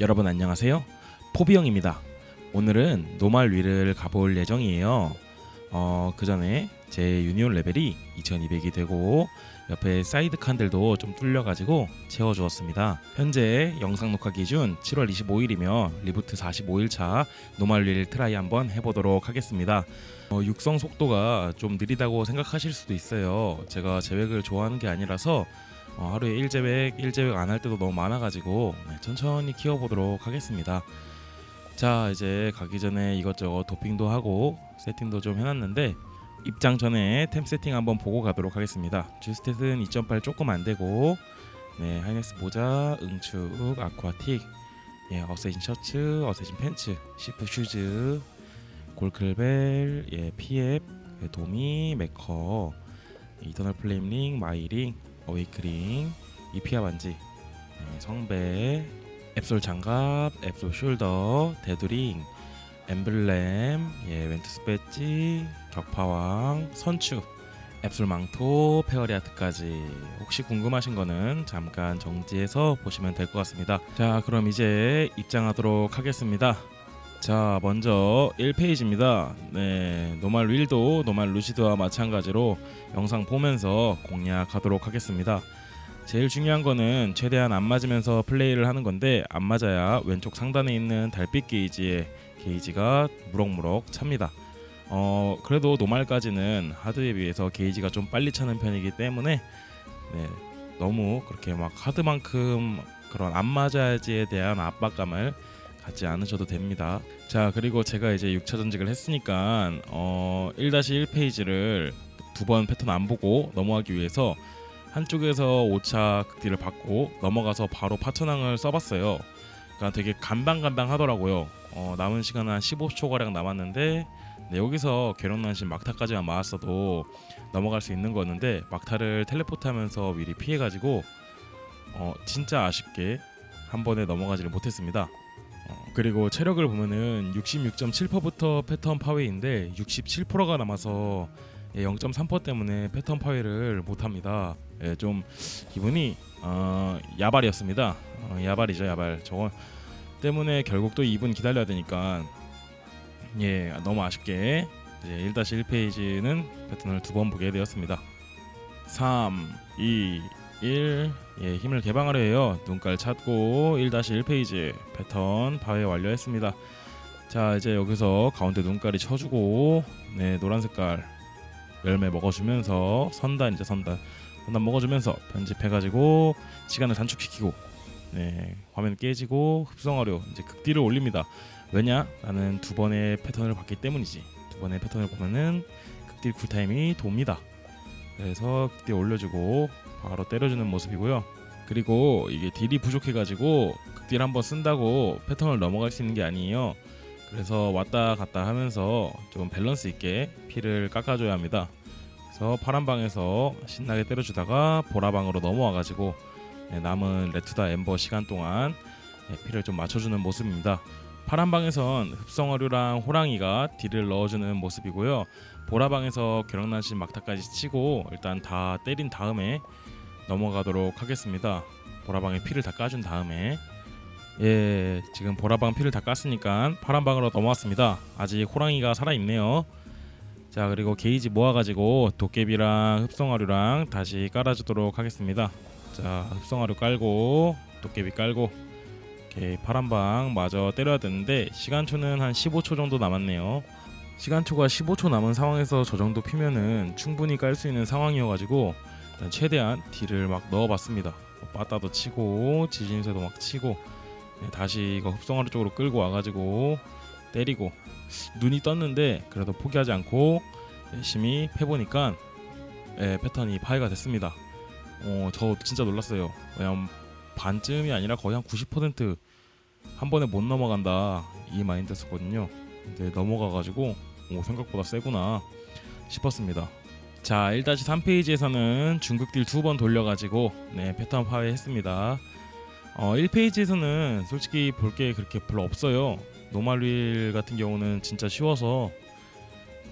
여러분 안녕하세요. 포비영입니다. 오늘은 노말 위를 가볼 예정이에요. 어, 그 전에 제 유니온 레벨이 2200이 되고 옆에 사이드 칸들도 좀 뚫려가지고 채워주었습니다. 현재 영상 녹화 기준 7월 25일이며 리부트 45일차 노말 윌 트라이 한번 해보도록 하겠습니다. 어, 육성 속도가 좀 느리다고 생각하실 수도 있어요. 제가 제획을 좋아하는 게 아니라서 어, 하루에 1제획, 1제획 안할 때도 너무 많아가지고 네, 천천히 키워보도록 하겠습니다. 자 이제 가기 전에 이것저것 도핑도 하고 세팅도 좀 해놨는데 입장 전에 템 세팅 한번 보고 가도록 하겠습니다. 주스탯은 2.8 조금 안 되고 네 하이네스 모자, 응축, 아쿠아틱, 예 어세신 셔츠, 어세신 팬츠, 시프 슈즈, 골클벨, 예 피앱, 예, 도미, 메커, 이터널 플레임링, 마이링, 어웨이크링, 이피아 반지, 예, 성배, 앱솔 장갑, 앱솔 숄더, 데두링, 엠블렘, 예, 웬투스 배지, 격파왕, 선축, 앱솔 망토, 페어리아트까지 혹시 궁금하신 거는 잠깐 정지해서 보시면 될 것 같습니다. 자, 그럼 이제 입장하도록 하겠습니다. 자, 먼저 1페이지입니다. 네, 노말 윌도 노말 루시드와 마찬가지로 영상 보면서 공략하도록 하겠습니다. 제일 중요한 거는 최대한 안 맞으면서 플레이를 하는 건데 안 맞아야 왼쪽 상단에 있는 달빛 게이지에 게이지가 무럭무럭 찹니다. 어 그래도 노말까지는 하드에 비해서 게이지가 좀 빨리 차는 편이기 때문에 네, 너무 그렇게 막 하드만큼 그런 안 맞아야지에 대한 압박감을 갖지 않으셔도 됩니다. 자 그리고 제가 이제 6차 전직을 했으니까 어 1-1페이지를 두 번 패턴 안 보고 넘어가기 위해서 한쪽에서 5차 극딜을 받고 넘어가서 바로 파천왕을 써봤어요. 그러니까 되게 간방간방 하더라고요. 어, 남은 시간은 한 15초 가량 남았는데 네, 여기서 괴력난신 막타까지만 맞았어도 넘어갈 수 있는 거였는데 막타를 텔레포트하면서 미리 피해가지고 어, 진짜 아쉽게 한 번에 넘어가지를 못했습니다. 어, 그리고 체력을 보면은 66.7%부터 패턴 파웨이인데 67%가 남아서 예, 0.3% 때문에 패턴 파괴를 못합니다. 예, 좀 기분이 어, 야발이었습니다. 어, 야발이죠, 야발. 저거 때문에 결국 또 2분 기다려야 되니까 예, 너무 아쉽게 이제 1-1페이지는 패턴을 두 번 보게 되었습니다. 3, 2, 1 예, 힘을 개방하려 해요. 눈깔 찾고 1-1페이지 패턴 파괴 완료했습니다. 자, 이제 여기서 가운데 눈깔이 쳐주고 네, 노란 색깔 열매 먹어주면서 선단 이제 선단 선단 먹어주면서 편집해가지고 시간을 단축시키고 네 화면 깨지고 흡성하려 이제 극딜을 올립니다. 왜냐? 나는 두 번의 패턴을 봤기 때문이지. 두 번의 패턴을 보면은 극딜 쿨타임이 돕니다. 극딜 올려주고 바로 때려주는 모습이고요. 그리고 이게 딜이 부족해가지고 극딜 한번 쓴다고 패턴을 넘어갈 수 있는 게 아니에요. 그래서 왔다 갔다 하면서 좀 밸런스 있게 피를 깎아줘야 합니다. 그래서 파란 방에서 신나게 때려주다가 보라 방으로 넘어와가지고 네, 남은 레투다 엠버 시간 동안 네, 피를 좀 맞춰주는 모습입니다. 파란 방에선 흡성어류랑 호랑이가 딜을 넣어주는 모습이고요. 보라 방에서 괴력난신 막타까지 치고 일단 다 때린 다음에 넘어가도록 하겠습니다. 보라 방에 피를 다 까준 다음에 예, 지금 보라방 피를 다 깠으니까 파란방으로 넘어왔습니다. 아직 호랑이가 살아있네요. 자, 그리고 게이지 모아가지고 도깨비랑 흡성화류랑 다시 깔아주도록 하겠습니다. 자, 흡성화류 깔고 도깨비 깔고 오케이, 파란방 마저 때려야 되는데 시간초는 한 15초 정도 남았네요. 시간초가 15초 남은 상황에서 저 정도 피면은 충분히 깔 수 있는 상황이어가지고 최대한 딜을 막 넣어봤습니다. 뭐 빠따도 치고 지진새도 막 치고 네, 다시 이거 흡성화로 쪽으로 끌고 와가지고 때리고 눈이 떴는데 그래도 포기하지 않고 열심히 해보니까 예, 패턴이 파괴가 됐습니다. 어, 저 진짜 놀랐어요. 왜냐면 반쯤이 아니라 거의 한 90%한 번에 못 넘어간다 이 마인드였거든요. 근데 넘어가가지고 오, 생각보다 세구나 싶었습니다. 자 1-3페이지에서는 중극딜 두 번 돌려가지고 네, 패턴 파괴했습니다. 어, 1페이지에서는 솔직히 볼 게 그렇게 별로 없어요. 노말윌 같은 경우는 진짜 쉬워서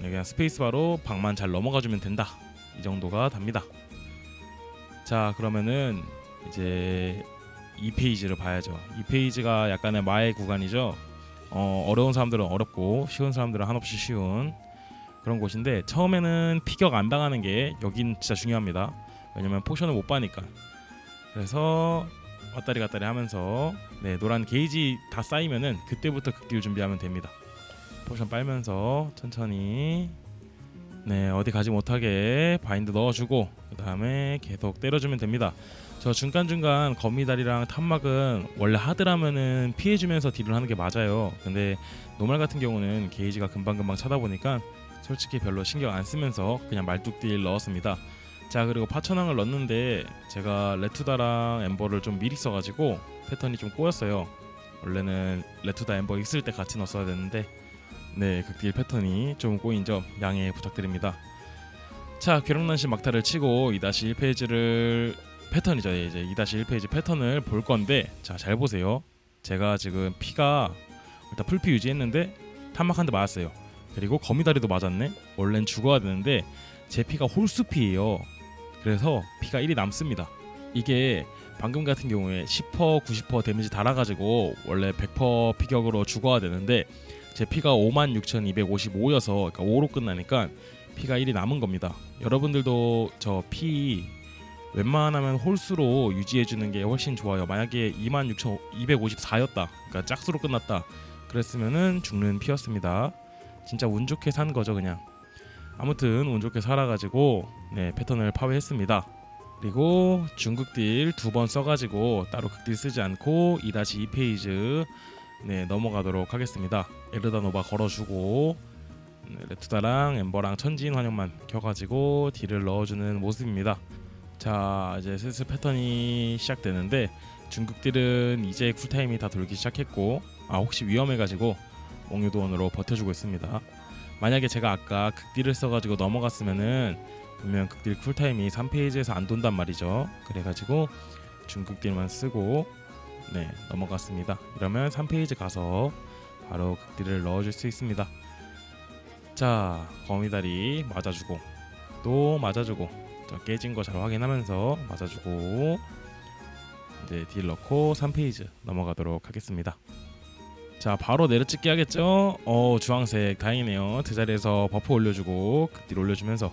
네, 그냥 스페이스바로 방만 잘 넘어가주면 된다. 이 정도가 답니다. 자 그러면은 이제 2페이지를 봐야죠. 2페이지가 약간의 마의 구간이죠. 어, 어려운 사람들은 어렵고 쉬운 사람들은 한없이 쉬운 그런 곳인데 처음에는 피격 안 당하는 게 여긴 진짜 중요합니다. 왜냐면 포션을 못 빠니까. 그래서 왔다리 갔다리 하면서 네 노란 게이지 다 쌓이면은 그때부터 극딜 준비하면 됩니다. 포션 빨면서 천천히 네 어디 가지 못하게 바인드 넣어주고 그 다음에 계속 때려주면 됩니다. 저 중간 중간 거미다리랑 탐막은 원래 하드라면은 피해주면서 딜을 하는 게 맞아요. 근데 노말 같은 경우는 게이지가 금방 금방 차다 보니까 솔직히 별로 신경 안 쓰면서 그냥 말뚝딜 넣었습니다. 자 그리고 파천왕을 넣었는데 제가 레투다랑 엠버를 좀 미리 써가지고 패턴이 좀 꼬였어요. 원래는 레투다 엠버 있을 때 같이 넣었어야 되는데 네 극딜 패턴이 좀 꼬인 점 양해 부탁드립니다. 자 괴력난신 막타를 치고 2-1페이지를 패턴이죠 이제 2-1페이지 패턴을 볼 건데 자 잘 보세요. 제가 지금 피가 일단 풀피 유지했는데 탄막 한대 맞았어요. 그리고 거미다리도 맞았네. 원래는 죽어야 되는데 제 피가 홀수피예요. 그래서 피가 1이 남습니다. 이게 방금 같은 경우에 10% 90% 데미지 달아가지고 원래 100% 피격으로 죽어야 되는데 제 피가 56,255여서 그러니까 5로 끝나니까 피가 1이 남은 겁니다. 여러분들도 저 피 웬만하면 홀수로 유지해 주는 게 훨씬 좋아요. 만약에 26,254였다. 그러니까 짝수로 끝났다. 그랬으면은 죽는 피였습니다. 진짜 운 좋게 산 거죠, 그냥. 아무튼 운 좋게 살아가지고 네 패턴을 파괴했습니다. 그리고 중극딜 두 번 써가지고 따로 극딜 쓰지 않고 2-2 페이지 네 넘어가도록 하겠습니다. 에르다노바 걸어주고 네, 레투다랑 엠버랑 천지인 환영만 켜가지고 딜을 넣어주는 모습입니다. 자 이제 슬슬 패턴이 시작되는데 중극딜은 이제 쿨타임이 다 돌기 시작했고 아 혹시 위험해가지고 몽유도원으로 버텨주고 있습니다. 만약에 제가 아까 극딜을 써가지고 넘어갔으면은 분명 극딜 쿨타임이 3페이지에서 안 돈단 말이죠. 그래가지고 중극딜만 쓰고 네 넘어갔습니다. 이러면 3페이지 가서 바로 극딜을 넣어줄 수 있습니다. 자 거미다리 맞아주고 또 맞아주고 저 깨진 거 잘 확인하면서 맞아주고 이제 딜 넣고 3페이지 넘어가도록 하겠습니다. 자 바로 내려찍기 하겠죠? 어 주황색 다행이네요. 그 자리에서 버프 올려주고 극딜 올려주면서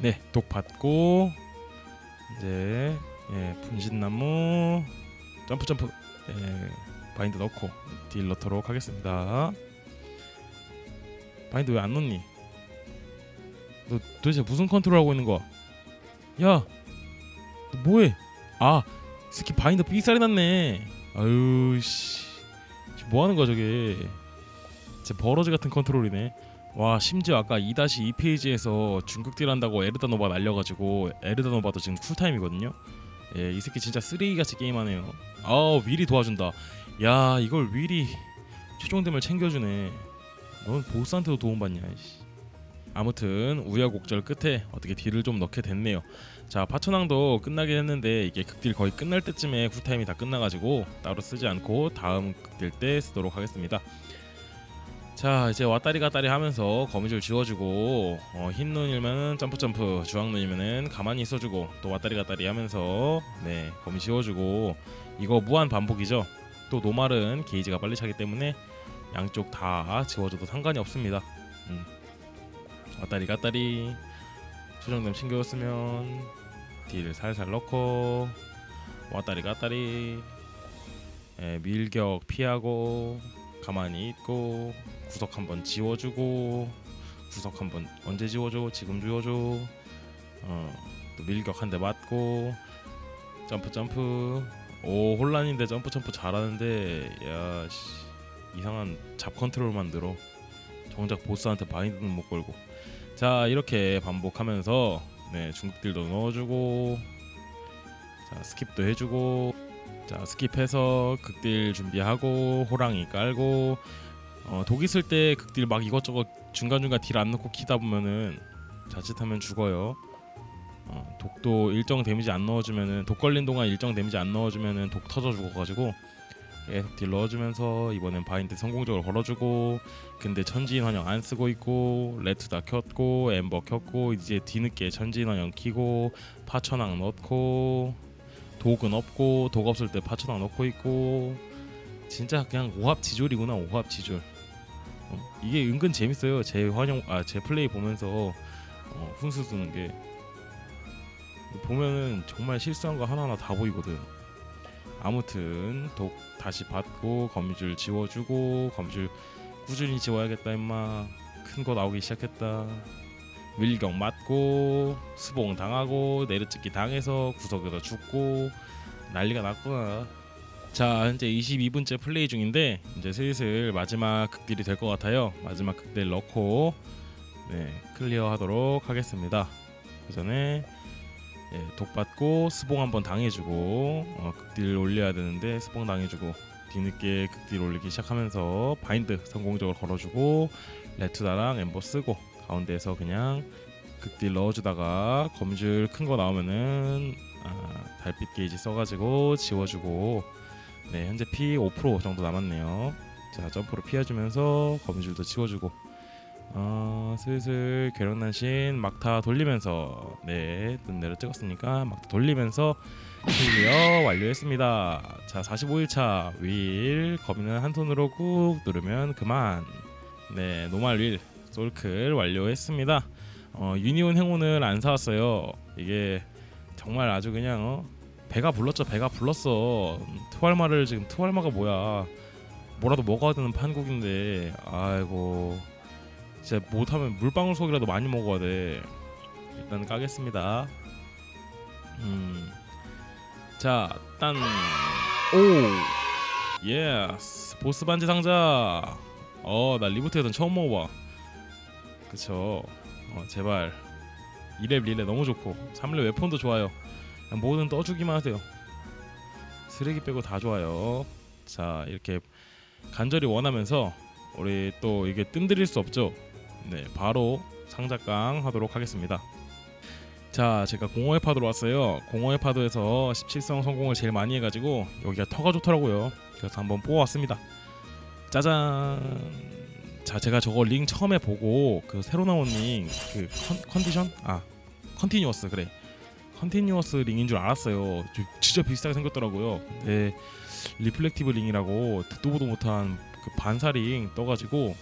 네독 받고 이제 예 분신나무 점프 점프 예 바인드 넣고 딜 넣도록 하겠습니다. 바인드 왜 안 넣니? 너 도대체 무슨 컨트롤 하고 있는 거야? 야, 너 뭐해? 아 스키 바인드 삐살이 났네. 아유 씨. 뭐 하는 거야 저게 진짜 버러지 같은 컨트롤이네 와 심지어 아까 2-2 페이지에서 중극딜 한다고 에르다노바 날려가지고 에르다노바도 지금 쿨타임이거든요 예, 이 새끼 진짜 쓰레기같이 게임하네요 아 윌이 도와준다 야 이걸 윌이 최종 댐을 챙겨주네 넌 보스한테도 도움받냐 이씨. 아무튼 우여곡절 끝에 어떻게 딜을 좀 넣게 됐네요. 자 파천왕도 끝나긴 했는데 이게 극딜 거의 끝날 때쯤에 쿨타임이 다 끝나가지고 따로 쓰지 않고 다음 극딜 때 쓰도록 하겠습니다. 자 이제 왔다리 갔다리 하면서 거미줄 지워주고 어, 흰 눈이면은 점프 점프 주황 눈이면은 가만히 있어주고 또 왔다리 갔다리 하면서 네 거미 지워주고 이거 무한 반복이죠? 또 노말은 게이지가 빨리 차기 때문에 양쪽 다 지워줘도 상관이 없습니다. 음. 왔다리 갔다리. 수정됨 신경쓰면 딜 살살 넣고 왔다리 갔다리. 예, 밀격 피하고 가만히 있고 구석 한번 지워주고 구석 한번 언제 지워줘? 지금 지워줘. 어, 또 밀격 한 대 맞고 점프 점프. 오 혼란인데 점프 점프 잘하는데. 야 씨, 이상한 잡 컨트롤 만들어. 정작 보스한테 바인드는 못 걸고 자 이렇게 반복하면서 네 중국딜도 넣어주고 자 스킵도 해주고 자 스킵해서 극딜 준비하고 호랑이 깔고 어, 독 있을 때 극딜 막 이것저것 중간중간 딜 안 넣고 키다 보면은 자칫하면 죽어요. 어, 독도 일정 데미지 안 넣어주면은 독 걸린 동안 일정 데미지 안 넣어주면은 독 터져 죽어가지고 계속 딜 넣어주면서 이번엔 바인드 성공적으로 걸어주고 근데 천지인 환영 안 쓰고 있고 레트 다 켰고 엠버 켰고 이제 뒤늦게 천지인 환영 키고 파천왕 넣고 독은 없고 독 없을 때 파초당 넣고 있고 진짜 그냥 오합지졸이구나 오합지졸. 어? 이게 은근 재밌어요. 제 환영 아 제 플레이 보면서 어, 훈수 두는 게. 보면은 정말 실수한 거 하나하나 다 보이거든 아무튼 독 다시 받고 거미줄 지워주고 거미줄 꾸준히 지워야겠다 임마. 큰 거 나오기 시작했다. 밀경 맞고 수봉 당하고 내려찍기 당해서 구석에서 죽고 난리가 났구나. 자 현재 22분째 플레이 중인데 이제 슬슬 마지막 극딜이 될 것 같아요. 마지막 극딜 넣고 네 클리어 하도록 하겠습니다. 그 전에 예, 독 받고 스봉 한번 당해주고 어, 극딜 올려야 되는데 스봉 당해주고 뒤늦게 극딜 올리기 시작하면서 바인드 성공적으로 걸어주고 레투다랑 엠버 쓰고 가운데에서 그냥 극딜 넣어주다가 거미줄 큰 거 나오면은 아, 달빛 게이지 써가지고 지워주고 네 현재 피 5% 정도 남았네요. 자 점프로 피해주면서 거미줄도 지워주고 어, 슬슬 괴력난신 막타 돌리면서 네눈 내려 찍었으니까? 막타 돌리면서 클리어 완료했습니다. 자 45일차 윌 거미는 한 손으로 꾹 누르면 그만. 네 노말 윌 솔클 완료했습니다. 어, 유니온 행운을 안 사왔어요. 이게 정말 아주 그냥 어, 배가 불렀죠 배가 불렀어. 투알마를 지금 투알마가 뭐야? 뭐라도 먹어야 되는 판국인데 아이고 진짜 못하면 물방울 속이라도 많이 먹어야 돼. 일단 까겠습니다. 음 자 딴. 오! 예스. 보스 반지 상자. 어 나 리부트에선 처음 먹어봐. 그쵸? 어 제발. 2렙 릴레 너무 좋고. 3렙 웨폰도 좋아요. 뭐든 떠주기만 하세요. 쓰레기 빼고 다 좋아요. 자 이렇게 간절히 원하면서 우리 또 이게 뜸들일 수 없죠 네 바로 상자깡 하도록 하겠습니다. 자 제가 공허의 파도로 왔어요. 공허의 파도에서 17성 성공을 제일 많이 해가지고 여기가 터가 좋더라고요. 그래서 한번 뽑아왔습니다. 짜잔! 자 제가 저거 링 처음에 보고 그 새로 나온 링그 컨디션? 아 컨티뉴어스 그래. 컨티뉴어스 링인 줄 알았어요. 저- 진짜 비슷하게 생겼더라고요. 네 리플렉티브 링이라고 듣도 보도 못한 그 반사링 떠가지고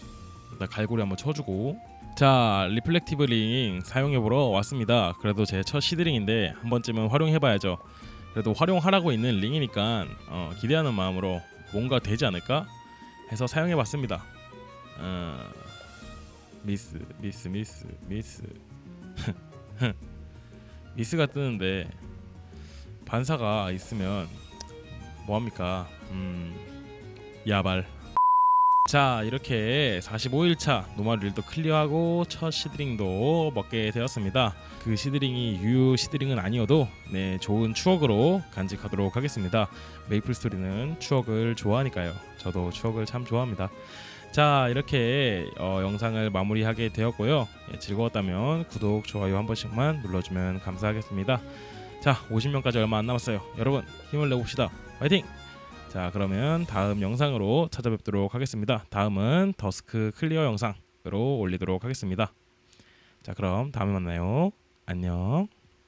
나 갈고리 한번 쳐주고. 자 리플렉티브 링 사용해보러 왔습니다. 그래도 제 첫 시드링인데 한 번쯤은 활용해봐야죠. 그래도 활용하라고 있는 링이니까 어, 기대하는 마음으로 뭔가 되지 않을까 해서 사용해봤습니다. 어, 미스 미스 미스 미스. 미스가 뜨는데 반사가 있으면 뭐합니까? 음 야발 자 이렇게 45일차 노말 릴도 클리어하고 첫 시드링도 먹게 되었습니다. 그 시드링이 유유 시드링은 아니어도 네 좋은 추억으로 간직하도록 하겠습니다. 메이플 스토리는 추억을 좋아하니까요. 저도 추억을 참 좋아합니다. 자 이렇게 어, 영상을 마무리하게 되었고요. 예, 즐거웠다면 구독 좋아요 한 번씩만 눌러주면 감사하겠습니다. 자 50명까지 얼마 안 남았어요. 여러분 힘을 내봅시다. 화이팅 자 그러면 다음 영상으로 찾아뵙도록 하겠습니다. 다음은 더스크 클리어 영상으로 올리도록 하겠습니다. 자 그럼 다음에 만나요. 안녕